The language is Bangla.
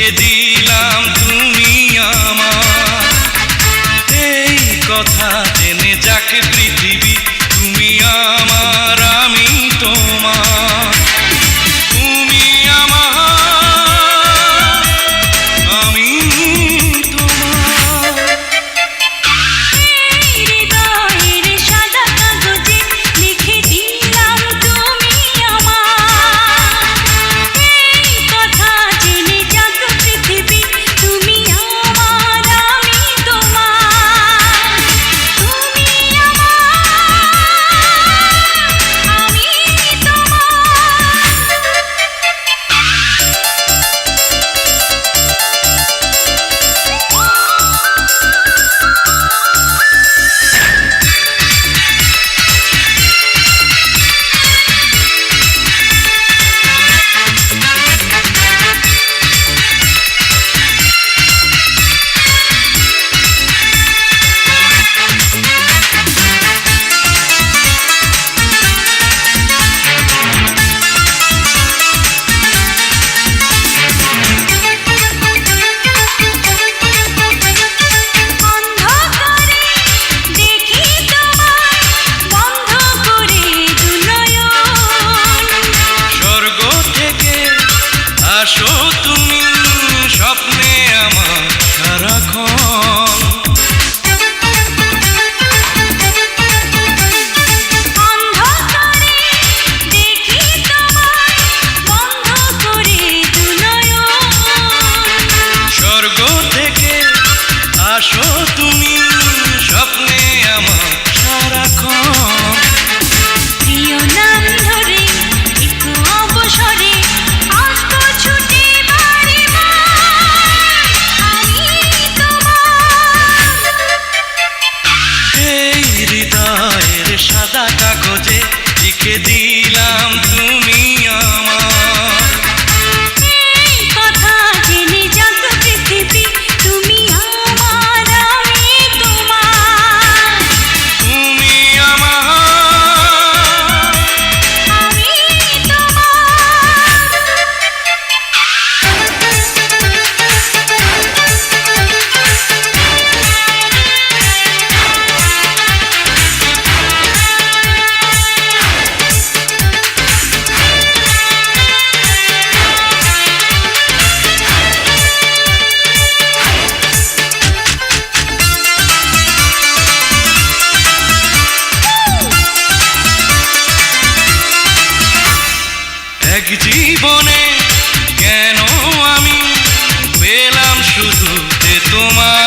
রেখে দিলাম তুমি আমার। এই কথা Yaşo হৃদয়ের সাদা কাগজে লিখে দিলাম তুমি। জীবনে কেন আমি পেলাম শুধু তোমার